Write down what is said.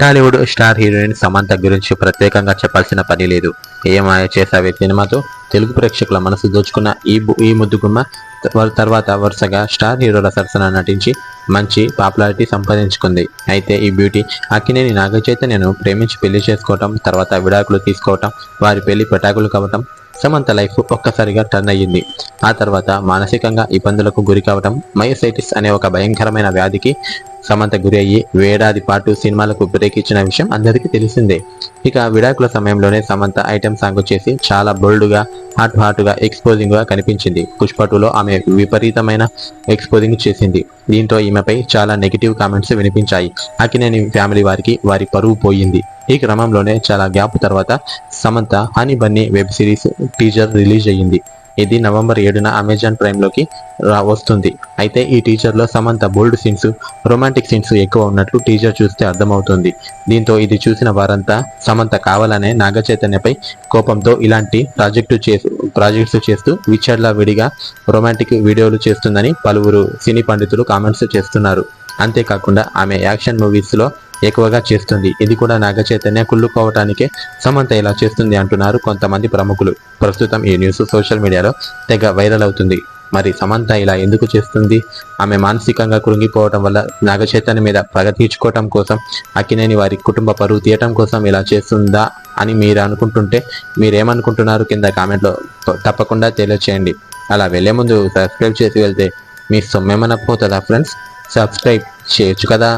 Tollywood star heroine Samantha గురించి ప్రత్యేకంగా చెప్పాల్సిన పని లేదు. ఏమాయ చేసావే సినిమాతో? తెలుగు ప్రేక్షకుల మనసు దోచుకున్న ఈ ఈ ముద్దుగుమ్మ తర్వాత వరుసగా స్టార్ హీరోల సరసన నటించి మంచి పాపులారిటీ సంపాదించుకుంది. అయితే ఈ బ్యూటీ అక్కినేని నాగచైతన్యను ప్రేమించి పెళ్ళి చేసుకోవటం తర్వాత విడాకులు తీసుకోవటం వారి పెళ్ళి పటాకులు కావటం సమంత లైఫ్ ఒక్కసారిగా టర్న్ అయ్యింది. ఆ తర్వాత మానసికంగా ఇబ్బందులకు గురి కావటం మయోసైటిస్ అనే ఒక భయంకరమైన వ్యాధికి సమంత గురి అయ్యి వేడాది పాటు సినిమాలకు బ్రేక్ ఇచ్చిన విషయం అందరికీ తెలిసిందే. ఇక విడాకుల సమయంలోనే సమంత ఐటెం సాంగ్ చేసి చాలా బోల్డ్గా హాట్ హాట్గా ఎక్స్పోజింగ్గా కనిపించింది. పుష్పటులో ఆమె విపరీతమైన ఎక్స్పోజింగ్ చేసింది. దీంతో ఈమెపై చాలా నెగిటివ్ కామెంట్స్ వినిపించాయి. అకినేని ఫ్యామిలీ వారికి వారి పరువు పోయింది. ఈ క్రమంలోనే చాలా గ్యాప్ తర్వాత Samantha Honey Bunny web series teaser release అయ్యింది. ఇది నవంబర్ ఏడున అమెజాన్ ప్రైమ్లోకి రా వస్తుంది. అయితే ఈ టీజర్లో Samantha bold scenes romantic scenes ఎక్కువ ఉన్నట్లు టీజర్ చూస్తే అర్థమవుతుంది. దీంతో ఇది చూసిన వారంతా సమంత కావాలనే నాగ చైతన్యపై కోపంతో ఇలాంటి ప్రాజెక్టు చేస్తూ ప్రాజెక్ట్స్ చేస్తూ విచ్చర్లా విడిగా రొమాంటిక్ వీడియోలు చేస్తుందని పలువురు సినీ పండితులు కామెంట్స్ చేస్తున్నారు. అంతేకాకుండా ఆమె యాక్షన్ మూవీస్లో ఎక్కువగా చేస్తుంది. ఇది కూడా నాగ చైతన్య కుళ్ళుకోవటానికే సమంత ఇలా చేస్తుంది అంటున్నారు కొంతమంది ప్రముఖులు. ప్రస్తుతం ఈ న్యూస్ సోషల్ మీడియాలో తెగ వైరల్ అవుతుంది. మరి సమంత ఇలా ఎందుకు చేస్తుంది? ఆమె మానసికంగా కృంగిపోవటం వల్ల నాగ చైతన్య మీద పగ తీర్చుకోవటం కోసం అక్కినేని వారి కుటుంబ పరువు తీయటం కోసం ఇలా చేస్తుందా అని మీరు అనుకుంటుంటే మీరేమనుకుంటున్నారు? కింద కామెంట్లో తప్పకుండా తెలియచేయండి. అలా వెళ్ళే ముందు సబ్స్క్రైబ్ చేసి వెళ్తే మీ సొమ్మేమన్నా పోతుందా ఫ్రెండ్స్? సబ్స్క్రైబ్ చేయొచ్చు కదా?